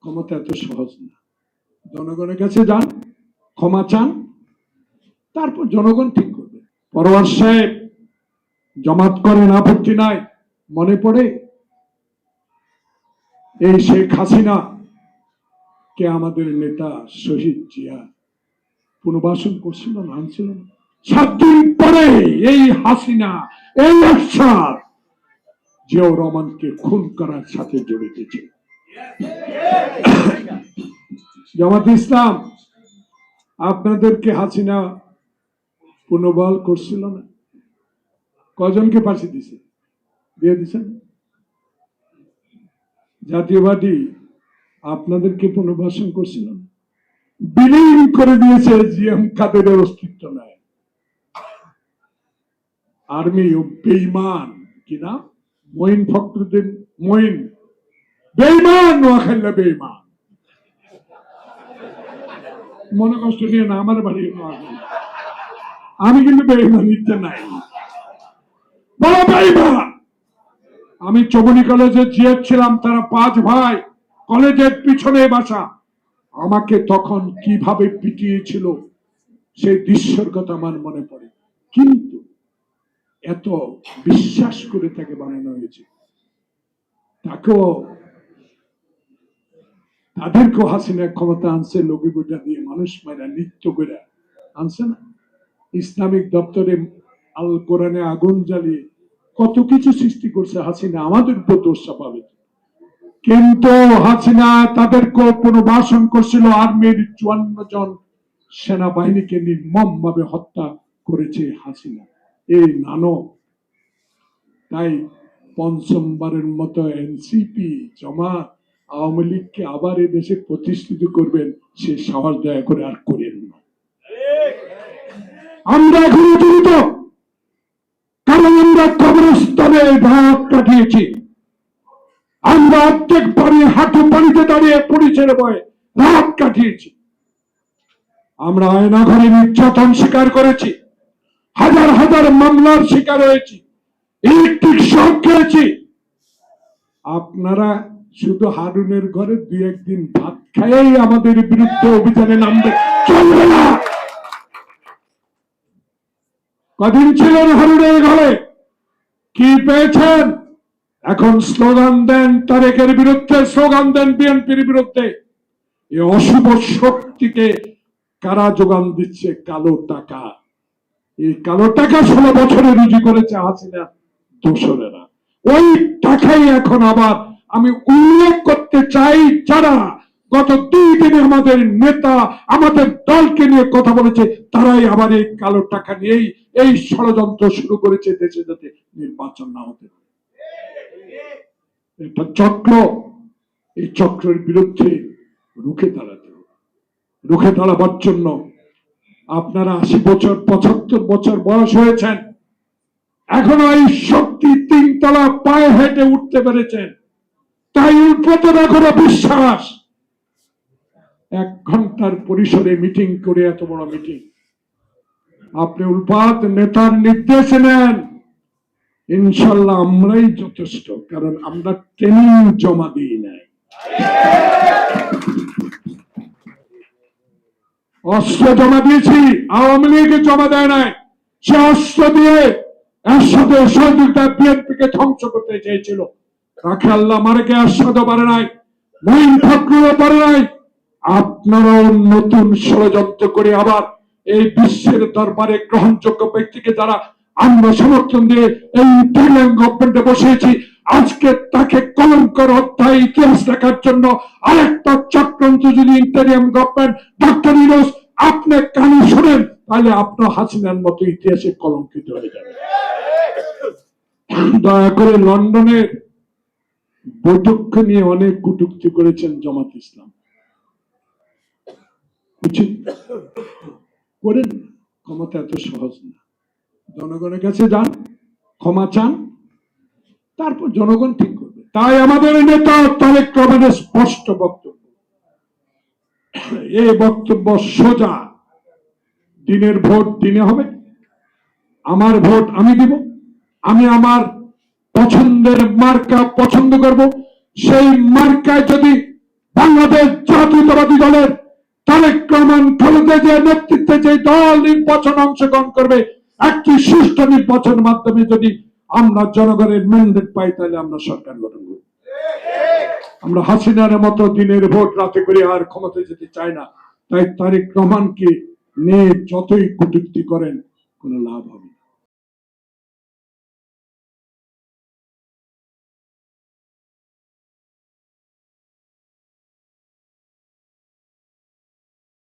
ক্ষমতা এত সহজ না। জনগণের কাছে যান, ক্ষমা চান, তারপর জনগণ ঠিক করবে। পরোয়ার সাহেব, জমাত করেন আপত্তি নাই, মনে পড়ে? এই শেখ হাসিনা কে আমাদের নেতা শহীদ জিয়া পুনর্বাসন করছিল না, আনছিল না? সাত দিন পরে এই হাসিনা, এই আশার জিয়াউর রহমানকে খুন করার সাথে জড়িত ছিল। জামাত ইসলাম, আপনাদেরকে হাসিনা পুনর্বল করছিল না। কজনকে ফাঁসি দিছে? দিয়ে দিছেন? জাতীয়বাদী আপনাদেরকে পুনর্বাসন করছিল না। বিলীন করে দিয়েছে জিএম কাদেরের অস্তিত্ব নাই। আর্মি ও বেইমান কিনা? মঈন ফখরুদ্দিন, মঈন বেইমান নোয়াখাল্লা বেইমান মনে কষ্ট নিয়ে না, আমার বাড়ি আমি কিন্তু বেইমান ইচ্ছে নাই। বড় বেইমান আমি চবনি কলেজে জিএফ ছিলাম তারা পাঁচ ভাই, কলেজের পিছনে বাসা। আমাকে তখন কীভাবে পিটিয়েছিল, সেই দৃশ্যের কথা আমার মনে পড়ে। কিন্তু এত বিশ্বাস করে তাকে বানানো হয়েছে। তাকেও তাদেরকেও হাসিনা ক্ষমতা আনছে লঘিবুটা দিয়ে মানুষ মারা নৃত্য করে আনছে না? ইসলামিক দপ্তরে আল কোরআনে আগুন জ্বালিয়ে কত কিছু সৃষ্টি করছে হাসিনা, আমাদের উপর দোষ চাপাবে। কিন্তু হাসিনা তাদেরকে পুনর্বাসন করছিল আর্মির চুয়ান্ন জন সেনাবাহিনীকে নির্মম ভাবে হত্যা করেছে হাসিনা। এই নানক তাই পঞ্চমবারের মতো এনসিপি, জমাত আওয়ামী লীগকে আবার এ দেশে প্রতিষ্ঠিত করবেন, সে সাহস দয়া করে আর করেন না। আমরা এখনও জীবিত কারণ আমরা কবরস্থানে ভাত কাটিয়েছি। আমরা অর্ধেক পানি হাঁটু পানিতে দাঁড়িয়ে পুলিশের ভয়ে রাত কাটিয়েছি। আমরা আয়না ঘরে নির্যাতন স্বীকার করেছি, হাজার হাজার মামলার শিকার হয়েছি, ইলেকট্রিক শক খেয়েছি। আপনারা শুধু হারুনের ঘরে দুই একদিন ভাত খাইয়েই আমাদের বিরুদ্ধে অভিযানে নামবে। চলবে না কদিন ছিলেন হারুনের ঘরে। কি পেয়েছেন? এখন স্লোগান দেন তারেকের বিরুদ্ধে, স্লোগান দেন বিএনপির বিরুদ্ধে। এই অশুভ শক্তিকে কারা যোগান দিচ্ছে কালো টাকা? এই কালো টাকা ষোলো বছরে রুজি করেছে হাসিনা দোসরেরা। ওই টাকাই এখন আবার আমি উল্লেখ করতে চাই যারা গত দুই দিনে আমাদের নেতা আমাদের দলকে নিয়ে কথা বলেছে, তারাই আবার এই কালো টাকা নিয়েই এই ষড়যন্ত্র শুরু করেছে দেশে যাতে নির্বাচন না হতে একটা চক্র, এই চক্রের বিরুদ্ধে রুখে দাঁড়াতে হবে। রুখে দাঁড়াবার জন্য আপনারা আশি বছর, পঁচাত্তর বছর বয়স হয়েছেন। এখনও এই শক্তি তিনতলা পায়ে হেঁটে উঠতে পেরেছেন। তাই উল্পতন এখনও বিশ্বাস। এক ঘণ্টার পরিসরে মিটিং করে এত বড় মিটিং আপনি উল্পাত নেতার নির্দেশ নেন। ইনশাল্লাহ আমরাই যথেষ্ট, কারণ আমরা ট্রেনিং জমা দিই নাই। অস্ত্র জমা দিয়েছি, আওয়ামী লীগ জমা দেয় নাই। সে অস্ত্র দিয়ে একসাথে সহযোগিতা বিএনপি কে ধ্বংস করতে চেয়েছিল। রাখে আল্লাহ পারে নাই? মহিন পারে নাই? আপনারাও নতুন ষড়যন্ত্র করে আবার এই বিশ্বের দরবারে গ্রহণযোগ্য ব্যক্তিকে যারা আমরা সমর্থন দিয়ে এই গভর্নমেন্টে আজকে তাকে ইতিহাস জন্য আরেকটা চক্রান্ত যদি ইন্টারিয়াম গভর্নমেন্ট ডক্টর ইনোস আপনি কানে শোনেন, তাহলে আপনার হাসিনার মতো ইতিহাসে কলঙ্কিত হয়ে যাবে। দয়া করে লন্ডনের বৈঠক নিয়ে অনেক কুটুক্তি করেছেন জামাত ইসলাম। করেন, ক্ষমতা এত সহজ না। জনগণের কাছে যান, ক্ষমা চান, তারপর জনগণ ঠিক করবে। তাই আমাদের নেতা তারেক রহমানের স্পষ্ট বক্তব্য। এই বক্তব্য সোজা। দিনের ভোট দিনে হবে। আমার ভোট আমি দিব। আমি আমার পছন্দের মার্কা পছন্দ করব। সেই মার্কায় যদি বাংলাদেশ জাতীয়তাবাদী দলের তারেক রহমান খালেদা জিয়ার নেতৃত্বে যে দল নির্বাচন অংশগ্রহণ করবে, একটি সুষ্ঠু মাধ্যমে যদি আমরা জনগণের ম্যান্ডেট পাই, তাহলে আমরা সরকার গঠন করব। আমরা হাসিনার মতো দিনের ভোট রাতে করে আর ক্ষমতায় যেতে চাই না। তাই তারেক রহমানকে নিয়ে যতই কটূক্তি করেন, কোনো লাভ হবে।